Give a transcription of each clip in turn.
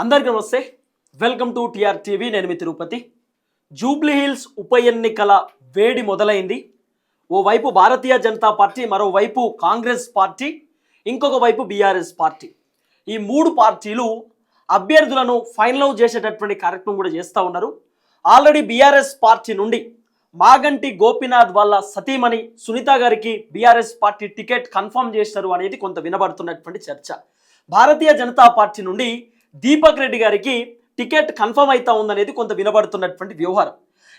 అందరికీ నమస్తే. Welcome to TR TV నేను మీ తిరుపతి. జూబ్లీహిల్స్ ఉప ఎన్నికల వేడి మొదలైంది. ఓవైపు భారతీయ జనతా పార్టీ మరోవైపు కాంగ్రెస్ పార్టీ ఇంకొక వైపు బీఆర్ఎస్ పార్టీ. ఈ మూడు పార్టీలు అభ్యర్థులను ఫైనల్ చేసేటటువంటి కార్యక్రమం కూడా చేస్తూ ఉన్నారు. ఆల్రెడీ బీఆర్ఎస్ పార్టీ నుండి మాగంటి గోపీనాథ్ వాళ్ళ సతీమణి సునీత గారికి బీఆర్ఎస్ పార్టీ టికెట్ కన్ఫర్మ్ చేశారు అనేది కొంత వినబడుతున్నటువంటి చర్చ. భారతీయ జనతా పార్టీ నుండి దీపక్ రెడ్డి గారికి టికెట్ కన్ఫర్మ్ అవుతా ఉందనేది కొంత వినబడుతున్నటువంటి వ్యవహారం.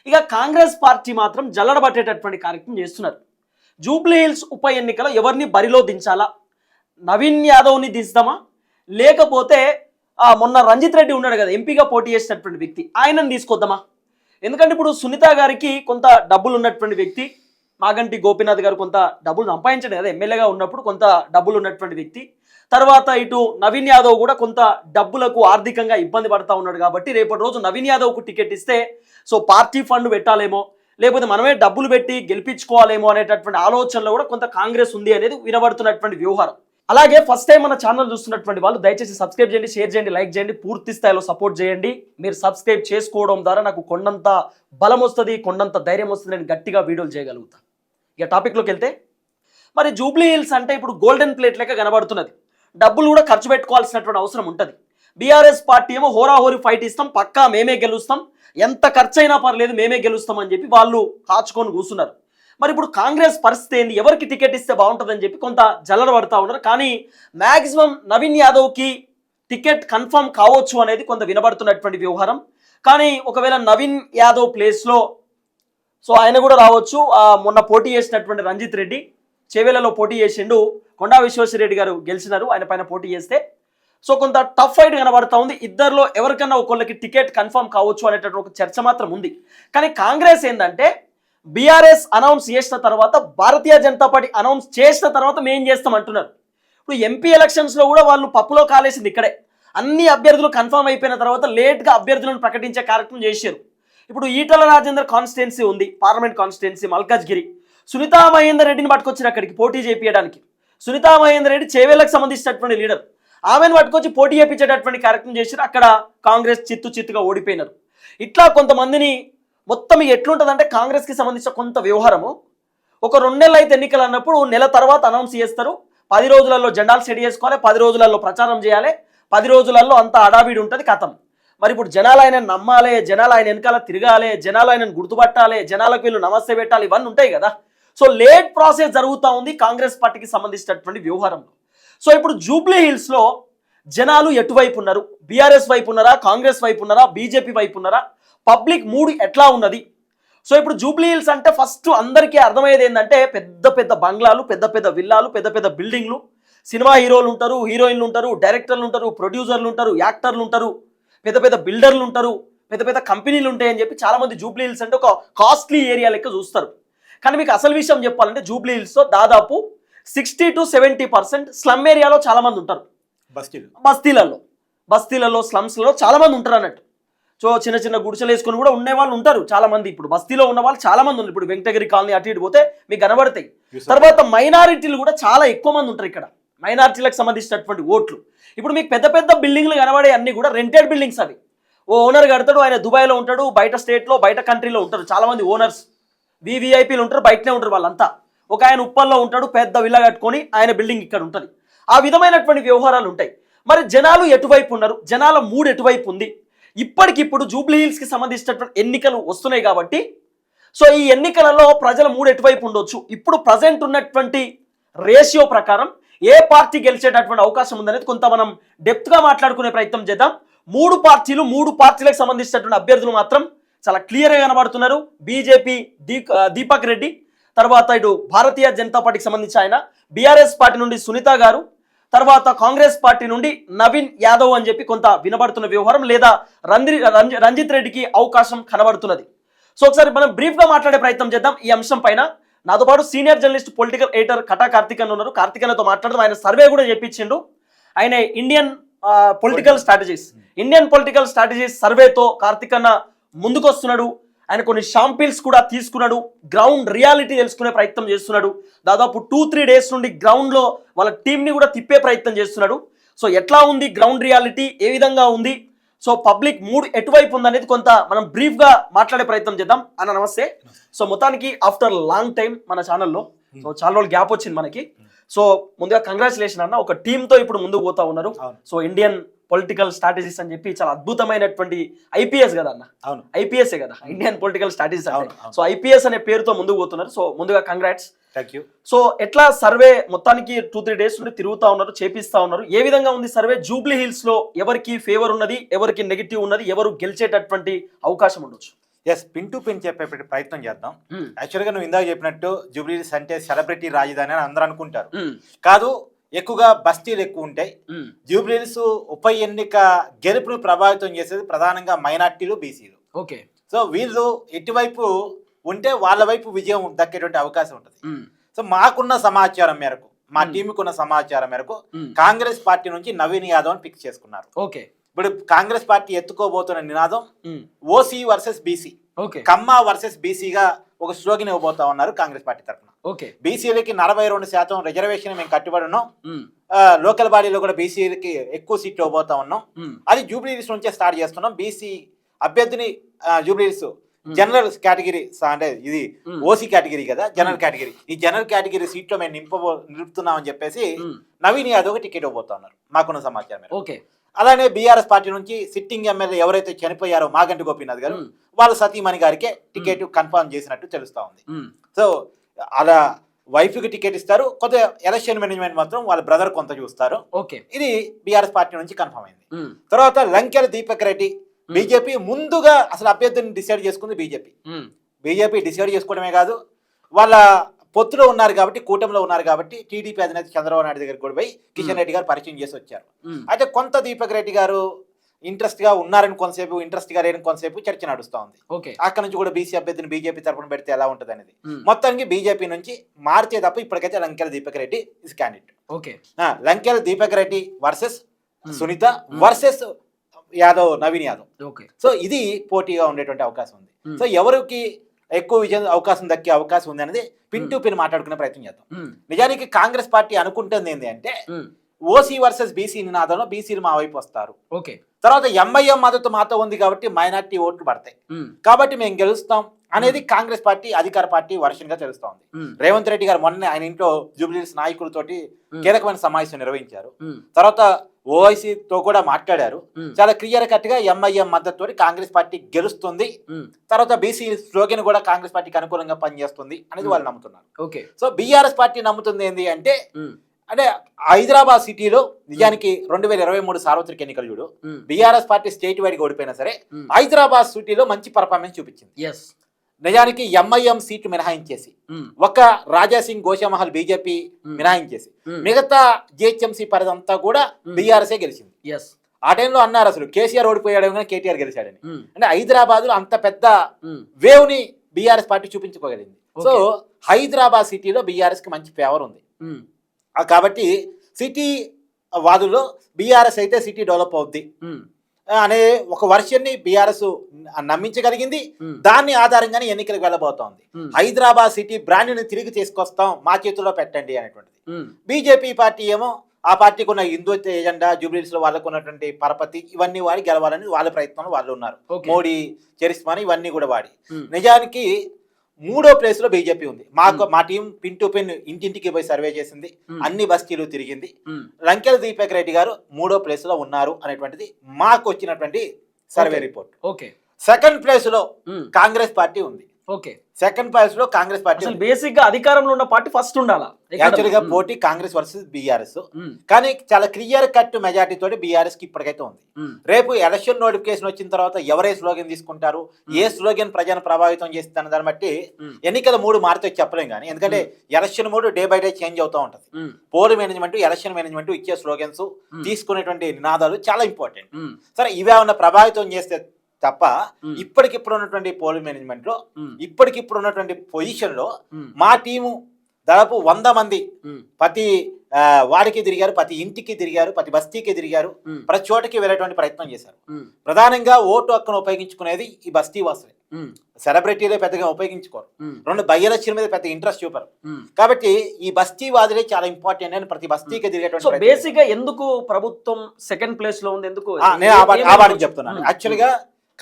ఇక కాంగ్రెస్ పార్టీ మాత్రం జల్లడబట్టేటటువంటి కార్యక్రమం చేస్తున్నారు. జూబ్లీ హిల్స్ ఉప ఎన్నికలో ఎవరిని బరిలో దించాలా? నవీన్ యాదవ్ని దించుదామా? లేకపోతే మొన్న రంజిత్ రెడ్డి ఉన్నాడు కదా ఎంపీగా పోటీ చేసినటువంటి వ్యక్తి ఆయనను తీసుకొద్దామా? ఎందుకంటే ఇప్పుడు సునీత గారికి కొంత డబ్బులు ఉన్నటువంటి వ్యక్తి మాగంటి గోపీనాథ్ గారు కొంత డబ్బులు సంపాదించండి కదా ఎమ్మెల్యేగా ఉన్నప్పుడు కొంత డబ్బులు ఉన్నటువంటి వ్యక్తి తర్వాత ఇటు నవీన్ యాదవ్ కూడా కొంత డబ్బులకు ఆర్థికంగా ఇబ్బంది పడతా ఉన్నాడు కాబట్టి రేపటి రోజు నవీన్ యాదవ్కు టికెట్ ఇస్తే సో పార్టీ ఫండ్ పెట్టాలేమో లేకపోతే మనమే డబ్బులు పెట్టి గెలిపించుకోవాలేమో అనేటటువంటి ఆలోచనలో కూడా కొంత కాంగ్రెస్ ఉంది అనేది వినబడుతున్నటువంటి వ్యవహారం అలాగే ఫస్ట్ టైం మన ఛానల్ చూస్తున్నటువంటి వాళ్ళు దయచేసి సబ్స్క్రైబ్ చేయండి షేర్ చేయండి లైక్ చేయండి పూర్తి స్థాయిలో సపోర్ట్ చేయండి. మీరు సబ్స్క్రైబ్ చేసుకోవడం ద్వారా నాకు కొండంత బలం వస్తుంది కొండంత ధైర్యం వస్తుంది నేను గట్టిగా వీడియోలు చేయగలుగుతాను ఇక టాపిక్లోకి వెళ్తే మరి జూబ్లీ హిల్స్ అంటే ఇప్పుడు గోల్డెన్ ప్లేట్ లెక్క కనబడుతున్నది. డబ్బులు కూడా ఖర్చు పెట్టుకోవాల్సినటువంటి అవసరం ఉంటుంది. బీఆర్ఎస్ పార్టీ ఏమో హోరాహోరీ ఫైట్ ఇస్తాం పక్కా మేమే గెలుస్తాం ఎంత ఖర్చు అయినా పర్లేదు మేమే గెలుస్తాం అని చెప్పి వాళ్ళు కాచుకొని కూర్చున్నారు. మరి ఇప్పుడు కాంగ్రెస్ పరిస్థితి ఏంది? ఎవరికి టికెట్ ఇస్తే బాగుంటుందని చెప్పి కొంత జల్లడ పడతా ఉన్నారు. కానీ మ్యాక్సిమం నవీన్ యాదవ్కి టికెట్ కన్ఫర్మ్ కావచ్చు అనేది కొంత వినబడుతున్నటువంటి వ్యవహారం. కానీ ఒకవేళ నవీన్ యాదవ్ ప్లేస్లో సో ఆయన కూడా రావచ్చు. మొన్న పోటీ చేసినటువంటి రంజిత్ రెడ్డి. చేవేలలో పోటీ చేసిండు కొండా విశ్వేశ్వరరెడ్డి గారు గెలిచినారు. ఆయన పైన పోటీ చేస్తే సో కొంత టఫ్ ఫైట్ కనబడతా ఉంది. ఇద్దరిలో ఎవరికన్నా ఒకళ్ళకి టికెట్ కన్ఫర్మ్ కావచ్చు అనేటటువంటి ఒక చర్చ మాత్రం ఉంది. కానీ కాంగ్రెస్ ఏంటంటే బీఆర్ఎస్ అనౌన్స్ చేసిన తర్వాత భారతీయ జనతా పార్టీ అనౌన్స్ చేసిన తర్వాత మేం చేస్తాం అంటున్నారు. ఇప్పుడు ఎంపీ ఎలక్షన్స్లో కూడా వాళ్ళు పప్పులో కాలేసింది ఇక్కడే. అన్ని అభ్యర్థులు కన్ఫర్మ్ అయిపోయిన తర్వాత లేట్గా అభ్యర్థులను ప్రకటించే కార్యక్రమం చేశారు. ఇప్పుడు ఈటల రాజేందర్ కాన్స్టిట్యున్సీ ఉంది పార్లమెంట్ కాన్స్టిట్యున్సీ మల్కాజ్గిరి. సునీతా మహేందర్ రెడ్డిని పట్టుకొచ్చారు అక్కడికి పోటీ చేపించడానికి సునీతా మహేందర్ రెడ్డి చేవేలకు సంబంధించినటువంటి లీడర్. ఆమెను పట్టుకొచ్చి పోటీ చేపించేటటువంటి కార్యక్రమం చేశారు. అక్కడ కాంగ్రెస్ చిత్తు చిత్తుగా ఓడిపోయినారు. ఇట్లా కొంతమందిని మొత్తం ఎట్లుంటుందంటే కాంగ్రెస్కి సంబంధించిన కొంత వ్యవహారము. ఒక రెండు నెలలు అయితే ఎన్నికలు అన్నప్పుడు నెల తర్వాత అనౌన్స్ చేస్తారు. పది రోజులలో జెండాలు సెట్ చేసుకోవాలి. పది రోజులలో ప్రచారం చేయాలి. పది రోజులలో అంత అడావిడి ఉంటుంది కథం. మరి ఇప్పుడు జనాలు ఆయన నమ్మాలి జనాలు ఆయన వెనకాల తిరగాలి జనాలు ఆయనను గుర్తుపట్టాలి జనాలకు వీళ్ళు నమస్తే పెట్టాలి ఇవన్నీ ఉంటాయి కదా. సో లేట్ ప్రాసెస్ జరుగుతూ ఉంది కాంగ్రెస్ పార్టీకి సంబంధించినటువంటి వ్యవహారంలో. సో ఇప్పుడు జూబ్లీ హిల్స్లో జనాలు ఎటువైపు ఉన్నారు? బీఆర్ఎస్ వైపు ఉన్నారా? కాంగ్రెస్ వైపు ఉన్నారా? బీజేపీ వైపు ఉన్నారా? పబ్లిక్ మూడ్ ఎట్లా ఉన్నది? సో ఇప్పుడు జూబ్లీ హిల్స్ అంటే ఫస్ట్ అందరికీ అర్థమయ్యేది ఏంటంటే పెద్ద పెద్ద బంగ్లాలు పెద్ద పెద్ద విల్లాలు పెద్ద పెద్ద బిల్డింగ్లు. సినిమా హీరోలు ఉంటారు హీరోయిన్లు ఉంటారు డైరెక్టర్లు ఉంటారు ప్రొడ్యూసర్లు ఉంటారు యాక్టర్లు ఉంటారు పెద్ద పెద్ద బిల్డర్లు ఉంటారు పెద్ద పెద్ద కంపెనీలు ఉంటాయని చెప్పి చాలామంది జూబ్లీ హిల్స్ అంటే ఒక కాస్ట్లీ ఏరియా లెక్క చూస్తారు. కానీ మీకు అసలు విషయం చెప్పాలంటే జూబ్లీ హిల్స్లో దాదాపు sixty to seventy percent slum ఏరియాలో చాలా మంది ఉంటారు. బస్టీలు బస్తీలలో. బస్తీలలో స్లమ్స్లలో చాలా మంది ఉంటారు అన్నట్టు. సో చిన్న చిన్న గుడిసెలు వేసుకొని కూడా ఉండే వాళ్ళు ఉంటారు చాలా మంది ఇప్పుడు బస్తీలో ఉన్న వాళ్ళు చాలా మంది ఉన్నారు. ఇప్పుడు వెంకటగిరి కాలనీ అటు ఇటు పోతే మీకు కనబడతాయి. తర్వాత మైనారిటీలు కూడా చాలా ఎక్కువ మంది ఉంటారు ఇక్కడ. మైనారిటీలకు సంబంధించినటువంటి ఓట్లు. ఇప్పుడు మీకు పెద్ద పెద్ద బిల్డింగ్లు కనబడే అన్ని కూడా రెంటెడ్ బిల్డింగ్స్ అవి. ఓ ఓనర్ కడతాడు ఆయన దుబాయ్లో ఉంటాడు బయట స్టేట్లో బయట కంట్రీలో ఉంటారు చాలా మంది ఓనర్స్. వివిఐపీలు ఉంటారు బయటనే ఉంటారు వాళ్ళంతా. ఒక ఆయన ఉప్పల్లో ఉంటాడు పెద్ద విల్లా కట్టుకొని ఆయన బిల్డింగ్ ఇక్కడ ఉంటుంది. ఆ విధమైనటువంటి వ్యవహారాలు ఉంటాయి. మరి జనాలు ఎటువైపు ఉన్నారు? జనాల మూడు ఎటువైపు ఉంది? ఇప్పటికిప్పుడు జూబ్లీ హిల్స్కి సంబంధించినటువంటి ఎన్నికలు వస్తున్నాయి కాబట్టి సో ఈ ఎన్నికలలో ప్రజల మూడు ఎటువైపు ఉండొచ్చు? ఇప్పుడు ప్రజెంట్ ఉన్నటువంటి రేషియో ప్రకారం ఏ పార్టీ గెలిచేటటువంటి అవకాశం ఉందనేది కొంత మనం డెప్త్గా మాట్లాడుకునే ప్రయత్నం చేద్దాం. మూడు పార్టీలు మూడు పార్టీలకు సంబంధించినటువంటి అభ్యర్థులు మాత్రం చాలా క్లియర్గా కనబడుతున్నారు. బీజేపీ దీపక్ రెడ్డి తర్వాత ఇటు భారతీయ జనతా పార్టీకి సంబంధించి ఆయన బీఆర్ఎస్ పార్టీ నుండి సునీత గారు తర్వాత కాంగ్రెస్ పార్టీ నుండి నవీన్ యాదవ్ అని చెప్పి కొంత వినబడుతున్న వ్యవహారం లేదా రంజ- రంజిత్ రెడ్డికి అవకాశం కనబడుతున్నది. సో ఒకసారి మనం బ్రీఫ్గా మాట్లాడే ప్రయత్నం చేద్దాం ఈ అంశం పైన. నాతో పాటు senior journalist political editor Kata Karthikan ఉన్నారు. కార్తికన్తో మాట్లాడదాం. ఆయన సర్వే కూడా చేపించిండు. ఆయన Indian political strategies Indian political strategies సర్వేతో కార్తికన్న ముందుకొస్తున్నాడు. ఆయన కొన్ని షాంపిల్స్ కూడా తీసుకున్నాడు. గ్రౌండ్ రియాలిటీ తెలుసుకునే ప్రయత్నం చేస్తున్నాడు. దాదాపు టూ త్రీ డేస్ నుండి గ్రౌండ్లో వాళ్ళ టీంని కూడా తిప్పే ప్రయత్నం చేస్తున్నాడు. సో ఎట్లా ఉంది గ్రౌండ్ రియాలిటీ ఏ విధంగా ఉంది? సో పబ్లిక్ మూడ్ ఎటువైపు ఉందనేది కొంత మనం బ్రీఫ్గా మాట్లాడే ప్రయత్నం చేద్దాం. అన్న నమస్తే. సో మొత్తానికి ఆఫ్టర్ లాంగ్ టైం మన ఛానల్లో సో చాలా రోజులు గ్యాప్ వచ్చింది మనకి. సో ముందుగా కంగ్రాచులేషన్ అన్న ఒక టీమ్తో ఇప్పుడు ముందుకు పోతా ఉన్నారు. సో ఇండియన్ పొలిటికల్ స్ట్రాటజీస్ అని చెప్పి చాలా అద్భుతమైనటువంటి ఐపీఎస్ కదా అన్న? అవును. ఐపీఎస్ కదా? Indian political strategies. So IPS అనే పేరుతో ముందుకు పోతున్నారు. సో ముందుగా కంగ్రాట్స్ థ్యాంక్ యూ సో ఎట్లా సర్వే మొత్తానికి టూ త్రీ డేస్ నుండి తిరుగుతా ఉన్నారు చేపిస్తా ఉన్నారు? ఏ విధంగా ఉంది సర్వే జూబ్లీ హిల్స్లో ఎవరికి ఫేవర్ ఉన్నది ఎవరికి నెగిటివ్ ఉన్నది ఎవరు గెలిచేటటువంటి అవకాశం ఉండొచ్చు? ఎస్ పిన్ టు పిన్ చెప్పే ప్రయత్నం చేద్దాం. యాక్చువల్గా నువ్వు ఇందాక చెప్పినట్టు జూబ్లీస్ అంటే సెలబ్రిటీ రాజధాని అని అందరూ అనుకుంటారు. ఉమ్, కాదు ఎక్కువగా బస్తీలు ఎక్కువ ఉంటాయి. ఉమ్, జూబ్లీస్ ఉప ఎన్నిక గెలుపును ప్రభావితం చేసేది ప్రధానంగా మైనార్టీలు బీసీలు. ఓకే. సో వీళ్ళు ఎటువైపు ఉంటే వాళ్ళ వైపు విజయం దక్కేటువంటి అవకాశం ఉంటుంది. సో మాకున్న సమాచారం మేరకు మా. టీంకు ఉన్న సమాచారం మేరకు కాంగ్రెస్ పార్టీ నుంచి నవీన్ యాదవ్ అని పిక్ చేసుకున్నారు. ఓకే. ఇప్పుడు కాంగ్రెస్ పార్టీ ఎత్తుకోబోతున్న నినాదం OC versus BC okay. Kamma versus బీసీగా ఒక స్లోగన్ ఇవ్వబోతా ఉన్నారు కాంగ్రెస్ పార్టీ తరఫున ఓకే. బీసీలకి నలభై రెండు శాతం రిజర్వేషన్ మేము కట్టుబడి ఉన్నాం లోకల్ బాడీలో కూడా బీసీలకి ఎక్కువ సీట్లు ఇవ్వబోతా ఉన్నాం. అది జూబ్లీస్ నుంచే స్టార్ట్ చేస్తున్నాం. బీసీ అభ్యర్థిని జూబ్లీస్ జనరల్ కేటగిరీ అంటే ఇది ఓసీ కేటగిరీ కదా జనరల్ కేటగిరీ. ఈ జనరల్ కేటగిరీ సీట్లో మేము నింపబో నిలుపుతున్నామని చెప్పేసి నవీన్ యాదవ్ టికెట్ ఇవ్వబోతా ఉన్నారు. మాకున్న సమాచారం. ఓకే. అలానే బీఆర్ఎస్ పార్టీ నుంచి సిట్టింగ్ ఎమ్మెల్యే ఎవరైతే చనిపోయారో మాగంటి గోపీనాథ్ గారు వాళ్ళ సతీమణి గారికే టికెట్ కన్ఫర్మ్ చేసినట్టు తెలుస్తా ఉంది. సో అలా వైఫ్కి టికెట్ ఇస్తారు. కొంత ఎలక్షన్ మేనేజ్మెంట్ మాత్రం వాళ్ళ బ్రదర్ కొంత చూస్తారు. ఓకే. ఇది బీఆర్ఎస్ పార్టీ నుంచి కన్ఫర్మ్ అయింది. తర్వాత లంకెల దీపక్ రెడ్డి బీజేపీ ముందుగా అసలు అభ్యర్థిని డిసైడ్ చేసుకుంది బీజేపీ. బీజేపీ డిసైడ్ చేసుకోవడమే కాదు వాళ్ళ పొత్తులో ఉన్నారు కాబట్టి కూటమిలో ఉన్నారు కాబట్టి టీడీపీ అధినేత చంద్రబాబు నాయుడు దగ్గరికి కూడా పోయి కిషన్ రెడ్డి గారు పరిచయం చేసి వచ్చారు. అయితే కొంత దీపక్ రెడ్డి గారు ఇంట్రెస్ట్గా ఉన్నారని కొంతసేపు ఇంట్రెస్ట్గా లేని కొంతసేపు చర్చ నడుస్తూ ఉంది. ఓకే. అక్కడ నుంచి కూడా బీసీ అభ్యర్థిని బీజేపీ తరపున పెడితే ఎలా ఉంటుంది అనేది. మొత్తానికి బీజేపీ నుంచి మార్చే తప్ప ఇప్పటికైతే Lankela Deepak Reddy is candidate okay. Lankela Deepak Reddy versus. Sunitha versus Yadav Naveen Yadav. Okay. So ఇది పోటీగా ఉండేటువంటి అవకాశం ఉంది. సో ఎవరికి ఎక్కువ విజయం అవకాశం దక్కే అవకాశం ఉంది అనేది పిన్ టు పిన్ మాట్లాడుకునే ప్రయత్నం చేద్దాం. నిజానికి కాంగ్రెస్ పార్టీ అనుకుంటుంది ఏంటి అంటే ఓసీ వర్సెస్ బీసీ నినాదంలో బీసీలు మా వైపు వస్తారు. ఓకే. తర్వాత ఎంఐఎం మద్దతు మాతో ఉంది కాబట్టి మైనార్టీ ఓట్లు పడతాయి. కాబట్టి మేము గెలుస్తాం అనేది కాంగ్రెస్ పార్టీ అధికార పార్టీ వర్షన్గా తెలుస్తోంది రేవంత్ రెడ్డి గారు మొన్న ఆయన ఇంట్లో జూబ్లీస్ నాయకులతోటి. కీలకమైన సమావేశం నిర్వహించారు. తర్వాత ఓఐసీతో కూడా మాట్లాడారు. చాలా క్లియర్ కట్గా ఎంఐఎం మద్దతుతోటి కాంగ్రెస్ పార్టీ గెలుస్తుంది. తర్వాత బీసీ స్లోగన్ కూడా కాంగ్రెస్ పార్టీకి అనుకూలంగా పనిచేస్తుంది అనేది. వాళ్ళు నమ్ముతున్నారు. ఓకే. సో బీఆర్ఎస్ పార్టీ నమ్ముతుంది ఏంటి అంటే అంటే హైదరాబాద్ సిటీలో నిజానికి రెండు వేల ఇరవై మూడు సార్వత్రిక ఎన్నికలు చూడు. బీఆర్ఎస్ పార్టీ స్టేట్ వైడ్ ఓడిపోయినా సరే హైదరాబాద్ సిటీలో మంచి పర్ఫార్మెన్స్ చూపించింది. నిజానికి ఎంఐఎం సీట్లు మినహాయించేసి ఒక రాజాసింగ్ గోషామహల్ బీజేపీ మినహాయించేసి మిగతా జిహెచ్ఎంసీ పరిధంతా కూడా. బీఆర్ఎస్ఏ గెలిచింది. ఆ టైంలో అన్నారు అసలు కేసీఆర్ ఓడిపోయాడు కానీ కేటీఆర్ గెలిచాడని. అంటే హైదరాబాద్లో అంత పెద్ద వేవ్ని బీఆర్ఎస్ పార్టీ చూపించుకోగలిగింది. సో హైదరాబాద్ సిటీలో బీఆర్ఎస్కి మంచి ఫేవర్ ఉంది. కాబట్టి సిటీ వాదుల్లో బీఆర్ఎస్ అయితే సిటీ డెవలప్ అవుద్ది. అనే ఒక వర్షన్ని బీఆర్ఎస్ నమ్మించగలిగింది. దాన్ని ఆధారంగానే ఎన్నికలకు వెళ్ళబోతోంది. హైదరాబాద్ సిటీ బ్రాండ్ని తిరిగి తీసుకొస్తాం మా చేతుల్లో పెట్టండి అనేటువంటిది. బీజేపీ పార్టీ ఏమో ఆ పార్టీకి ఉన్న హిందుత్వ ఎజెండా జూబ్లీస్లో వాళ్ళకు ఉన్నటువంటి పరపతి ఇవన్నీ వాడి గెలవాలని వాళ్ళ ప్రయత్నంలో వాళ్ళు ఉన్నారు. మోడీ చరిస్మాని ఇవన్నీ కూడా వాడి. నిజానికి మూడో ప్లేస్లో బీజేపీ ఉంది. మాకు మా టీం పిన్ టు పిన్ ఇంటింటికి పోయి సర్వే చేసింది. ఉమ్, అన్ని బస్తీలు తిరిగింది. లంకెల దీపక్ రెడ్డి గారు మూడో ప్లేస్లో ఉన్నారు అనేటువంటిది మాకు వచ్చినటువంటి సర్వే. రిపోర్ట్ ఓకే సెకండ్ ప్లేస్లో కాంగ్రెస్ పార్టీ ఉంది. ఓకే. సెకండ్ ప్లేస్లో కాంగ్రెస్ పార్టీ అసలు బేసిక్గా అధికారంలో ఉన్న పార్టీ ఫస్ట్ ఉండాలా? యాక్చువల్గా పోటీ కాంగ్రెస్ వర్సెస్ బీఆర్ఎస్. కానీ చాలా క్లియర్ కట్ మెజార్టీ తోటి బీఆర్ఎస్కి ఇప్పటికైతే ఉంది. రేపు ఎలక్షన్ నోటిఫికేషన్ వచ్చిన తర్వాత ఎవరే స్లోగన్ తీసుకుంటారు? ఏ స్లోగన్ ప్రజలను ప్రభావితం చేస్తుందన్న దాన్ని బట్టి ఎన్నికల మూడు మారితే చెప్పలేం కానీ ఎందుకంటే ఎలక్షన్ మూడు డే బై డే చేంజ్ అవుతూ ఉంటుంది. పోల్ మేనేజ్మెంట్ ఎలక్షన్ మేనేజ్మెంట్ ఇచ్చే స్లోగన్స్ తీసుకునేటువంటి నినాదాలు చాలా ఇంపార్టెంట్ సరే ఇవే ఉన్న ప్రభావితం చేస్తే తప్ప ఇప్పటికిప్పుడు ఉన్నటువంటి పోల్ మేనేజ్మెంట్లో ఇప్పటికిప్పుడు ఉన్నటువంటి పొజిషన్లో మా టీము దాదాపు వంద మంది ప్రతి వాడికి తిరిగారు ప్రతి ఇంటికి తిరిగారు ప్రతి బస్తీకి తిరిగారు ప్రతి చోటకి వెళ్ళేటువంటి ప్రయత్నం చేశారు. ప్రధానంగా ఓటు హక్కును ఉపయోగించుకునేది ఈ బస్తీ వాసులే. సెలబ్రిటీలే పెద్దగా ఉపయోగించుకోరు. రెండు బయ్యలక్షల మీద పెద్ద ఇంట్రెస్ట్ చూపరు. కాబట్టి ఈ బస్తీ వాదులే చాలా ఇంపార్టెంట్ అని ప్రతి బస్తీకి తిరిగేటువంటి బేసిక్గా ఎందుకు ప్రభుత్వం సెకండ్ ప్లేస్లో ఉంది? ఎందుకు నేను చెప్తున్నాను. యాక్చువల్గా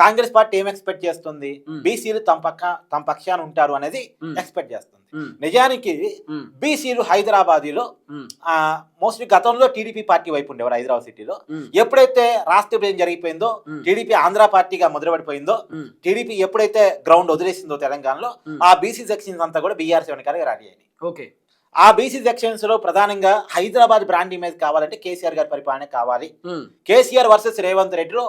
కాంగ్రెస్ పార్టీ ఏం ఎక్స్పెక్ట్ చేస్తుంది. బీసీలు తమ పక్క తమ పక్షాన ఉంటారు అనేది ఎక్స్పెక్ట్ చేస్తుంది. నిజానికి బీసీలు హైదరాబాదీలో మోస్ట్లీ గతంలో టీడీపీ పార్టీ వైపు ఉండేవారు హైదరాబాద్ సిటీలో. ఎప్పుడైతే రాష్ట్ర విభజన జరిగిపోయిందో. టీడీపీ ఆంధ్ర పార్టీగా ముద్రపడిపోయిందో టీడీపీ ఎప్పుడైతే గ్రౌండ్ వదిలేసిందో తెలంగాణలో. ఆ బీసీ సెక్షన్స్ అంతా కూడా బీఆర్సీ వెనకాల రెడీ అయినాయి. ఓకే. ఆ బీసీ సెక్షన్స్లో ప్రధానంగా హైదరాబాద్ బ్రాండ్ ఇమేజ్ కావాలంటే కేసీఆర్ గారి పరిపాలన కావాలి. కేసీఆర్ వర్సెస్ రేవంత్ రెడ్డిలో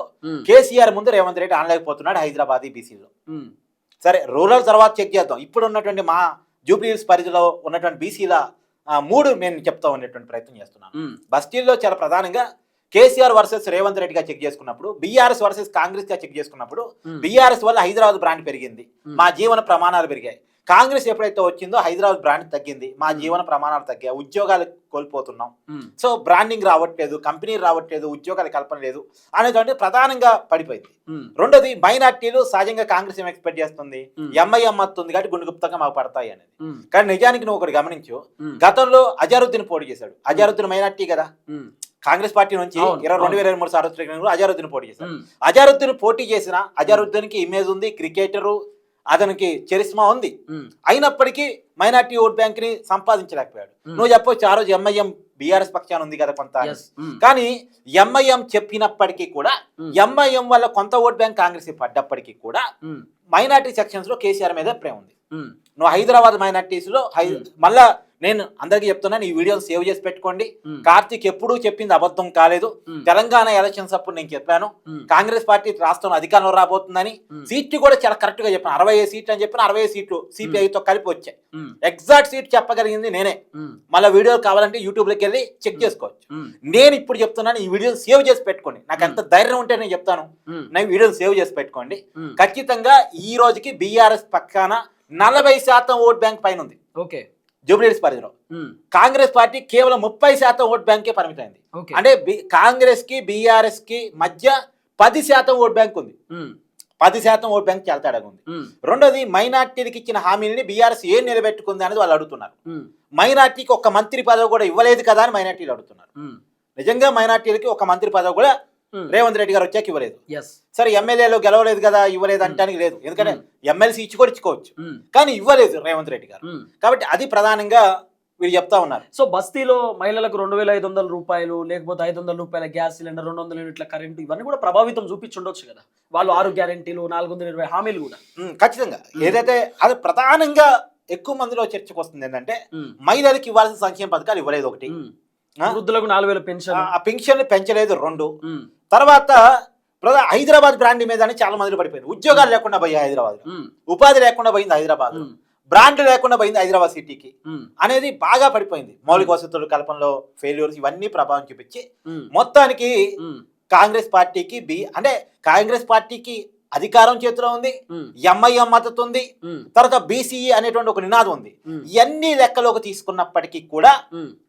కేసీఆర్ ముందు రేవంత్ రెడ్డి అనలేకపోతున్నాడు హైదరాబాద్ బీసీలో సరే రూరల్ తర్వాత చెక్ చేద్దాం. ఇప్పుడు ఉన్నటువంటి మా జూబ్లీహిల్స్ పరిధిలో ఉన్నటువంటి బీసీల మూడు నేను చెప్తా ఉండేటువంటి ప్రయత్నం చేస్తున్నాను. ఉమ్, బస్తీల్లో చాలా ప్రధానంగా కేసీఆర్ వర్సెస్ రేవంత్ రెడ్డిగా చెక్ చేసుకున్నప్పుడు బీఆర్ఎస్ వర్సెస్ కాంగ్రెస్గా చెక్ చేసుకున్నప్పుడు బీఆర్ఎస్ వల్ల హైదరాబాద్ బ్రాండ్ పెరిగింది. మా జీవన ప్రమాణాలు పెరిగాయి. కాంగ్రెస్ ఎప్పుడైతే వచ్చిందో హైదరాబాద్ బ్రాండ్ తగ్గింది. మా జీవన ప్రమాణాలు తగ్గాయి. ఉద్యోగాలు కోల్పోతున్నాం. ఉమ్, సో బ్రాండింగ్ రావట్లేదు కంపెనీ రావట్లేదు ఉద్యోగాలు కల్పన లేదు అనేది ప్రధానంగా పడిపోయింది. ఉమ్, రెండోది మైనార్టీలు సహజంగా కాంగ్రెస్ ఏం ఎక్స్పెక్ట్ చేస్తుంది. ఎంఐఎం మత్తుంది కాబట్టి గుండెగుప్తంగా మాకు పడతాయి అనేది. కానీ నిజానికి నువ్వు ఒకటి గమనించు. గతంలో అజారుద్దీన్ పోటీ చేశాడు. అజారుద్దీన్ మైనార్టీ కదా? కాంగ్రెస్ పార్టీ నుంచి ఇరవై రెండు. వేల ఇరవై మూడు సార్వత్రికంలో అజారుద్దీన్ పోటీ ఉమ్, అజారుద్దీన్ పోటీ చేసిన అజారుద్దీన్కి ఇమేజ్ ఉంది క్రికెటరు అతనికి చరిస్మా ఉంది. అయినప్పటికీ మైనార్టీ ఓట్ బ్యాంక్ని సంపాదించలేకపోయాడు. నువ్వు చెప్పొచ్చు ఆ రోజు ఎంఐఎం బీఆర్ఎస్ పక్షాన ఉంది కదా కొంత కానీ ఎంఐఎం చెప్పినప్పటికీ కూడా. ఎంఐఎం వల్ల కొంత ఓట్ బ్యాంక్ కాంగ్రెస్ పడ్డప్పటికీ కూడా మైనార్టీ సెక్షన్స్లో కేసీఆర్ మీద ప్రేమ ఉంది. నువ్వు హైదరాబాద్ మైనార్టీస్లో. మళ్ళా నేను అందరికీ చెప్తున్నాను ఈ వీడియో సేవ్ చేసి పెట్టుకోండి. కార్తీక్ ఎప్పుడూ చెప్పింది అబద్ధం కాలేదు. తెలంగాణ ఎలక్షన్స్ అప్పుడు నేను చెప్పాను. కాంగ్రెస్ పార్టీ రాష్ట్రంలో అధికారంలో రాబోతుందని. సీట్లు కూడా చాలా కరెక్ట్గా చెప్పాను అరవై సీట్లు అని చెప్పిన అరవై సీట్లు సిపిఐతో కలిపి వచ్చాయి. ఎగ్జాక్ట్ సీట్ చెప్పగలిగింది నేనే. మళ్ళీ వీడియో కావాలంటే యూట్యూబ్లోకి వెళ్ళి చెక్ చేసుకోవచ్చు. నేను ఇప్పుడు చెప్తున్నాను ఈ వీడియో సేవ్ చేసి పెట్టుకోండి. నాకు ఎంత ధైర్యం ఉంటే నేను చెప్తాను. నా వీడియో సేవ్ చేసి పెట్టుకోండి. ఖచ్చితంగా ఈ రోజుకి బీఆర్ఎస్ పక్కన నలభై శాతం ఓట్ బ్యాంక్ పైన ఉంది. ఓకే. జూబ్లీహిల్స్ పరిధిలో. కాంగ్రెస్ పార్టీ కేవలం ముప్పై శాతం ఓట్ బ్యాంకే పరిమితమైంది. అంటే కాంగ్రెస్కి బీఆర్ఎస్కి మధ్య పది శాతం ఓట్ బ్యాంక్ ఉంది పది శాతం ఓట్ బ్యాంక్ చాలా తేడాగా ఉంది రెండోది మైనార్టీలకు ఇచ్చిన హామీలని బీఆర్ఎస్ ఏం నిలబెట్టుకుంది అనేది వాళ్ళు అడుగుతున్నారు. మైనార్టీకి ఒక మంత్రి పదవి కూడా ఇవ్వలేదు కదా అని మైనార్టీలు అడుగుతున్నారు. నిజంగా మైనార్టీలకి ఒక మంత్రి పదవి కూడా రేవంత్ రెడ్డి గారు వచ్చాక ఇవ్వలేదు. Yes, సరే ఎమ్మెల్యేలో గెలవలేదు కదా ఇవ్వలేదు అంటానికి లేదు. ఎందుకంటే ఎమ్మెల్సీ ఇచ్చి కూడా ఇచ్చుకోవచ్చు. కానీ ఇవ్వలేదు రేవంత్ రెడ్డి గారు. కాబట్టి అది ప్రధానంగా వీళ్ళు చెప్తా ఉన్నారు. సో బస్తీలో మహిళలకు రెండు వేల ఐదు వందల రూపాయలు లేకపోతే ఐదు వందల రూపాయల గ్యాస్ సిలిండర్ రెండు వందల యూనిట్ల కరెంటు ఇవన్నీ కూడా ప్రభావితం చూపించుండొచ్చు కదా. వాళ్ళు ఆరు గ్యారెంటీలు నాలుగు వందల ఇరవై హామీలు కూడా. ఖచ్చితంగా. ఏదైతే అది ప్రధానంగా ఎక్కువ మందిలో చర్చకు వస్తుంది ఏంటంటే మహిళలకు ఇవ్వాల్సిన సంక్షేమ పథకాలు ఇవ్వలేదు ఒకటి? వృద్ధులకు నాలుగు వేల పెన్షన్ ఆ పెన్షన్ పెంచలేదు రెండు. తర్వాత హైదరాబాద్ బ్రాండ్ మీద చాలా మంది పడిపోయింది. ఉద్యోగాలు లేకుండా పోయాయి హైదరాబాద్ ఉపాధి లేకుండా పోయింది హైదరాబాద్. బ్రాండ్ లేకుండా పోయింది హైదరాబాద్ సిటీకి. అనేది బాగా పడిపోయింది. మౌలిక వసతుల కల్పనలో ఫెయిల్యూర్స్ ఇవన్నీ ప్రభావం చూపించి మొత్తానికి కాంగ్రెస్ పార్టీకి బి అంటే కాంగ్రెస్ పార్టీకి అధికారం చేతిలో ఉంది ఎంఐఎం మద్దతు ఉంది తర్వాత బీసీఈ అనేటువంటి ఒక నినాదం ఉంది. ఇవన్నీ లెక్కలోకి తీసుకున్నప్పటికీ కూడా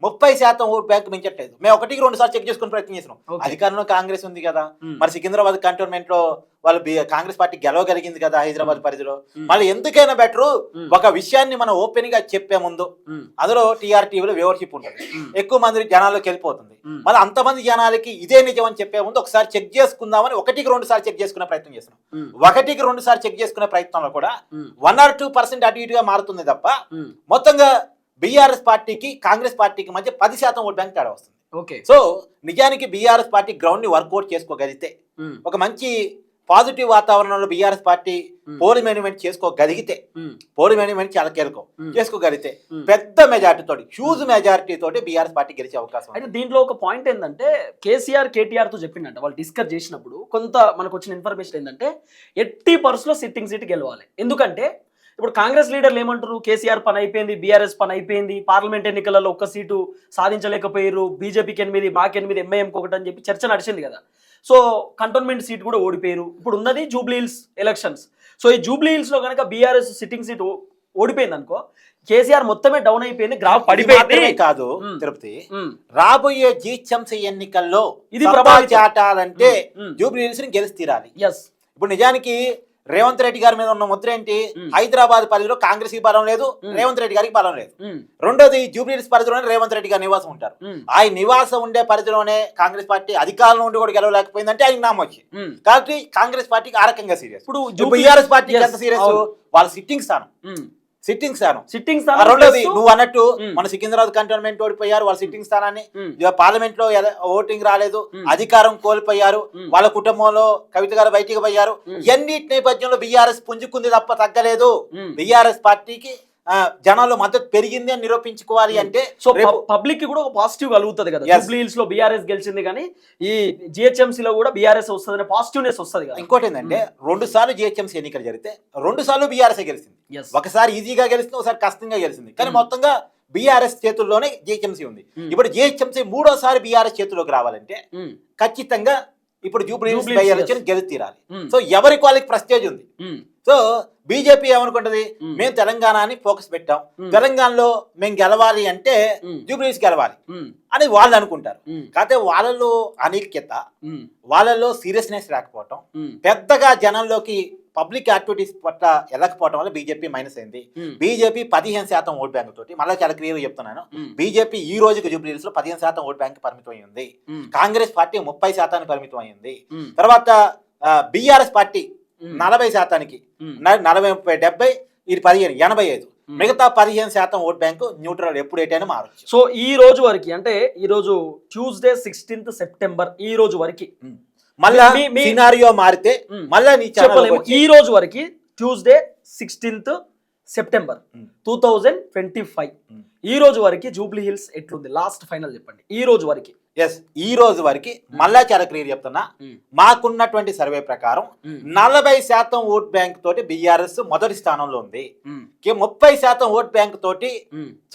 ముప్పై శాతం ఓట్ బ్యాంక్ మించట్లేదు. మేము ఒకటికి రెండు సార్లు చెక్ చేసుకుని ప్రయత్నం చేసినాం. అధికారంలో కాంగ్రెస్ ఉంది కదా. మరి సికింద్రాబాద్ కంటోన్మెంట్లో వాళ్ళు కాంగ్రెస్ పార్టీ గెలవగలిగింది కదా హైదరాబాద్ పరిధిలో. మళ్ళీ ఎందుకైనా బెటరు ఒక విషయాన్ని మనం ఓపెన్గా చెప్పే ముందు అందులో టీఆర్టీవీలో వ్యూవర్షిప్ ఉంటుంది. ఎక్కువ మంది జనాల్లోకి వెళ్ళిపోతుంది. మళ్ళీ అంతమంది జనాలకి ఇదే నిజం అని చెప్పే ముందు ఒకసారి చెక్ చేసుకుందామని ఒకటికి రెండు సార్లు చెక్ చేసుకునే ప్రయత్నం చేస్తున్నాం. ఒకటికి రెండు సార్లు చెక్ చేసుకునే ప్రయత్నంలో కూడా వన్ ఆర్ టూ పర్సెంట్ అటు ఇటుగా మారుతుంది తప్ప మొత్తంగా బీఆర్ఎస్ పార్టీకి కాంగ్రెస్ పార్టీకి మధ్య పది శాతం ఓట్ బ్యాంక్ తేడా వస్తుంది. ఓకే. సో నిజానికి బీఆర్ఎస్ పార్టీ గ్రౌండ్ని వర్కౌట్ చేసుకోగలిగితే ఒక మంచి పాజిటివ్ వాతావరణంలో బీఆర్ఎస్ పార్టీ పోల్ మేనేజ్మెంట్ చేసుకోగలిగితే పోల్ మేనేజ్మెంట్ చాలా కీలకం. చేసుకోగలిగితే. పెద్ద మెజార్టీ తోటి హ్యూజ్ మెజార్టీ తోటి బీఆర్ఎస్ పార్టీ గెలిచే అవకాశం అయితే. దీంట్లో ఒక పాయింట్ ఏంటంటే కేసీఆర్ కేటీఆర్తో చెప్పిండంట వాళ్ళు డిస్కస్ చేసినప్పుడు కొంత మనకు వచ్చిన ఇన్ఫర్మేషన్ ఏంటంటే ఎట్టి పర్సులో సిట్టింగ్ సీట్ గెలవాలి ఎందుకంటే ఇప్పుడు కాంగ్రెస్ లీడర్లు ఏమంటారు కేసీఆర్ పని అయిపోయింది బీఆర్ఎస్ పని అయిపోయింది పార్లమెంట్ ఎన్నికలలో ఒక్క సీటు సాధించలేకపోయారు బీజేపీకి ఎనిమిది మాకు ఎనిమిది ఎంఐఎంకి ఒకటి అని చెప్పి చర్చ నడిచింది కదా సో కంటోన్మెంట్ సీట్ కూడా ఓడిపోయారు ఇప్పుడు ఉన్నది జూబ్లీ హిల్స్ ఎలక్షన్స్ సో ఈ జూబ్లీ హిల్స్లో కనుక బీఆర్ఎస్ సిట్టింగ్ సీట్ ఓడిపోయింది అనుకో కేసీఆర్ మొత్తమే డౌన్ అయిపోయింది గ్రాఫ్ పడిపోయింది కాదు. తిరుపతి రాబోయే జీహెచ్ఎంసీ ఎన్నికల్లో ఇది సత్తా ప్రభావితం. చాటాలంటే మ్మ్. మ్మ్. జూబ్లీ హిల్స్ని గెలిచి తీరాలి yes ఇప్పుడు నిజానికి రేవంత్ రెడ్డి గారి మీద ఉన్న ముద్ర ఏంటి. హైదరాబాద్ పరిధిలో కాంగ్రెస్కి బలం లేదు. రేవంత్ రెడ్డి గారికి బలం లేదు. రెండోది జూబ్లీ హిల్స్ పరిధిలోనే రేవంత్ రెడ్డి గారి నివాసం ఉంటారు. ఆయన నివాసం ఉండే పరిధిలోనే కాంగ్రెస్ పార్టీ అధికారంలో ఉండి కూడా గెలవలేకపోయిందంటే ఆయన నామొచ్చి ఉమ్. కాబట్టి కాంగ్రెస్ పార్టీకి ఆ రకంగా సీరియస్ ఇప్పుడు బీఆర్ఎస్ పార్టీకి Yes, ఎంత సీరియస్. వాళ్ళ సిట్టింగ్ స్థానం. సిట్టింగ్ స్థానం సిట్టింగ్ స్థానం రెండోది నువ్వు అన్నట్టు. మన సికింద్రాబాద్ కంటోన్మెంట్ ఓడిపోయారు వాళ్ళ సిట్టింగ్ స్థానాన్ని పార్లమెంట్లో ఓటింగ్ రాలేదు. అధికారం కోల్పోయారు. వాళ్ళ కుటుంబంలో కవిత గారు బయటికి పోయారు మ్మ్. ఎన్నిటి నేపథ్యంలో బీఆర్ఎస్ పుంజుకుంది తప్ప తగ్గలేదు. బీఆర్ఎస్ పార్టీకి జనాల్లో మద్దతు పెరిగింది అని నిరూపించుకోవాలి అంటే సో పబ్లిక్కి కూడా ఒక పాజిటివ్ కలుగుతుంది కదా. హిల్స్లో బీఆర్ఎస్ గెలిచింది కానీ ఈ జిహెచ్ఎంసీ లో కూడా బీఆర్ఎస్ వస్తుంది పాజిటివ్నెస్ వస్తుంది కదా. ఇంకోటి ఏంటంటే రెండు సార్లు జిహెచ్ఎంసీ ఎన్నికలు జరిగితే రెండు సార్లు బీఆర్ఎస్ గెలిచింది. ఒకసారి ఈజీగా గెలిచింది ఒకసారి కష్టంగా గెలిచింది. కానీ మ్మ్. మొత్తంగా బీఆర్ఎస్ చేతుల్లోనే జిహెచ్ఎంసీ ఉంది. ఇప్పుడు జిహెచ్ఎంసీ మూడోసారి బీఆర్ఎస్ చేతుల్లోకి రావాలంటే ఖచ్చితంగా ఇప్పుడు జూబ్లీ ఎలక్షన్. గెలిచి తీరాలి. సో ఎవరికి వాళ్ళకి ప్రెస్టేజ్ ఉంది? సో బీజేపీ ఏమనుకుంటది? మ్మ్. తెలంగాణని ఫోకస్ పెట్టాం. తెలంగాణలో మేము గెలవాలి అంటే. జూబ్లీస్ గెలవాలి అని వాళ్ళు అనుకుంటారు. కాకపోతే వాళ్ళలో అనైక్యత వాళ్ళలో సీరియస్నెస్ లేకపోవటం పెద్దగా జనంలోకి పబ్లిక్ యాక్టివిటీస్ పట్ల వెళ్ళకపోవటం వల్ల బీజేపీ మైనస్ అయింది. బీజేపీ పదిహేను శాతం ఓట్ బ్యాంక్ తోటి మళ్ళీ చాలా క్లియర్ చెప్తున్నాను. బీజేపీ ఈ రోజుకి జూబ్లీస్లో పదిహేను శాతం ఓట్ బ్యాంక్ పరిమితం అయింది కాంగ్రెస్ పార్టీ ముప్పై శాతానికి పరిమితం అయింది తర్వాత బీఆర్ఎస్ పార్టీ నలభై శాతానికి. నలభై ముప్పై డెబ్బై ఇది పదిహేను ఎనభై ఐదు. మిగతా పదిహేను శాతం ఓట్ బ్యాంకు న్యూట్రల్ ఎప్పుడు ఏటైనా మారచ్చు. సో ఈ రోజు వరకు అంటే ఈ రోజు ట్యూస్డే సిక్స్టీన్త్ సెప్టెంబర్ ఈ రోజు వరకు. మళ్ళా సినారియో మారితే. మళ్ళా నీ చెప్పలేము. ఈ రోజు వరకు Tuesday sixteenth September. Two thousand twenty five. ఈ రోజు వరకు జూబ్లీ హిల్స్ ఎట్లుంది? లాస్ట్ ఫైనల్ చెప్పండి. ఈ రోజు వరకు. ఎస్ ఈ రోజు వరకు మళ్ళా చాలా క్లియర్ చెప్తున్నా. మాకున్నటువంటి సర్వే ప్రకారం నలభై శాతం ఓట్ బ్యాంక్ తోటి బీఆర్ఎస్ మొదటి స్థానంలో ఉంది. ముప్పై శాతం ఓట్ బ్యాంక్ తోటి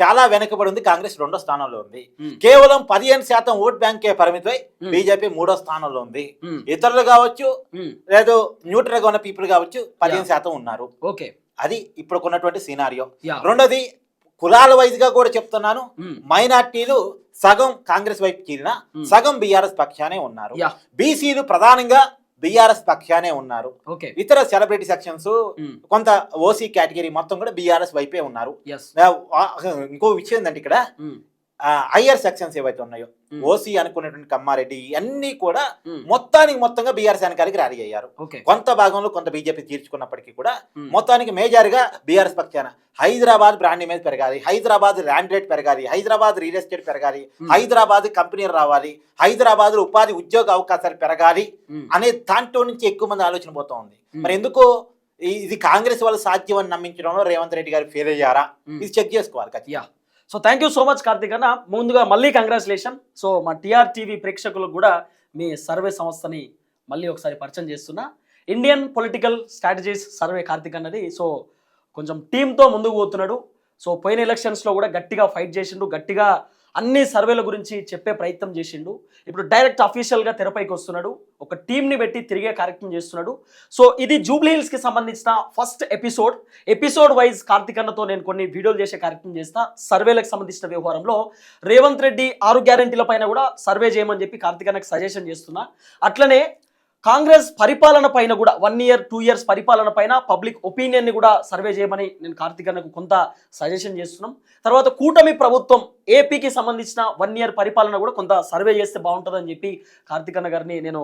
చాలా వెనుకబడి ఉంది. కాంగ్రెస్ రెండో స్థానంలో ఉంది. కేవలం పదిహేను శాతం ఓట్ బ్యాంకే పరిమితమై. బీజేపీ మూడో స్థానంలో ఉంది. ఇతరులు కావచ్చు లేదు న్యూట్రల్గా ఉన్న పీపుల్ కావచ్చు పదిహేను శాతం ఉన్నారు. ఓకే అది ఇప్పుడు ఉన్నటువంటి సినారియో రెండోది కులాల వైజ్గా కూడా చెప్తున్నాను. మైనార్టీలు సగం కాంగ్రెస్ వైపు చీలిన. సగం బీఆర్ఎస్ పక్షానే ఉన్నారు. బీసీలు ప్రధానంగా బీఆర్ఎస్ పక్షానే ఉన్నారు. ఇతర సెలబ్రిటీ సెక్షన్స్ కొంత ఓసీ కేటగిరీ మొత్తం కూడా బీఆర్ఎస్ వైపే ఉన్నారు. ఇంకో విషయం ఏంటంటే ఇక్కడ హయ్యర్ సెక్షన్స్ ఏవైతే ఉన్నాయో ఓసీ అనుకున్నటువంటి కమ్మారెడ్డి అన్ని కూడా మొత్తానికి మొత్తంగా బీఆర్ఎస్ వెనకాలకి ర్యాలీ అయ్యారు. కొంత భాగంలో కొంత బీజేపీ తీర్చుకున్నప్పటికీ కూడా మొత్తానికి మేజర్గా బీఆర్ఎస్ పక్షాన హైదరాబాద్ బ్రాండ్ ఇమేజ్ పెరగాలి హైదరాబాద్ ల్యాండ్ రేట్ పెరగాలి హైదరాబాద్ రియల్ ఎస్టేట్ పెరగాలి. హైదరాబాద్ కంపెనీలు రావాలి హైదరాబాద్ ఉపాధి ఉద్యోగ అవకాశాలు పెరగాలి అనే దాంట్లో నుంచి ఎక్కువ మంది ఆలోచన పోతా ఉంది. మరి ఎందుకు ఇది కాంగ్రెస్ వాళ్ళు సాధ్యం అని నమ్మించడంలో రేవంత్ రెడ్డి గారు ఫెయిల్ అయ్యారా? ఇది చెక్ చేసుకోవాలి ఖచ్చితంగా. So thank you so much Karthik అన్న ముందుగా మళ్ళీ కంగ్రాచులేషన్ సో మా టీఆర్టీవీ ప్రేక్షకులకు కూడా మీ సర్వే సంస్థని మళ్ళీ ఒకసారి పరిచయం చేస్తున్నా. Indian political strategies survey Karthik అన్నది. సో కొంచెం టీంతో ముందుకు పోతున్నాడు. సో పోయిన ఎలక్షన్స్లో కూడా గట్టిగా ఫైట్ చేసిండు. గట్టిగా అన్ని సర్వేల గురించి చెప్పే ప్రయత్నం చేసిండు. ఇప్పుడు డైరెక్ట్ అఫీషియల్గా తెరపైకి వస్తున్నాడు. ఒక టీంని పెట్టి తిరిగే కార్యక్రమం చేస్తున్నాడు. సో ఇది జూబ్లీ హిల్స్కి సంబంధించిన first episode. Episode wise Karthik అన్నతో నేను కొన్ని వీడియోలు చేసే కార్యక్రమం చేస్తా. సర్వేలకు సంబంధించిన వ్యవహారంలో రేవంత్ రెడ్డి ఆరు గ్యారెంటీల పైన కూడా సర్వే చేయమని చెప్పి కార్తిక్ అన్నకు సజెషన్ చేస్తున్నా. అట్లనే కాంగ్రెస్ పరిపాలన పైన కూడా వన్ ఇయర్ టూ ఇయర్స్ పరిపాలన పైన పబ్లిక్ ఒపీనియన్ని కూడా సర్వే చేయమని నేను కార్తిక్ అన్నకు కొంత సజెషన్ చేస్తున్నాం. తర్వాత కూటమి ప్రభుత్వం ఏపీకి సంబంధించిన వన్ ఇయర్ పరిపాలన కూడా కొంత సర్వే చేస్తే బాగుంటుందని చెప్పి కార్తిక్ అన్న గారిని నేను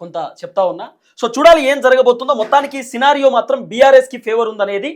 కొంత చెప్తా ఉన్నా. సో చూడాలి ఏం జరగబోతుందో. మొత్తానికి సినారియో మాత్రం బీఆర్ఎస్కి ఫేవర్ ఉందనేది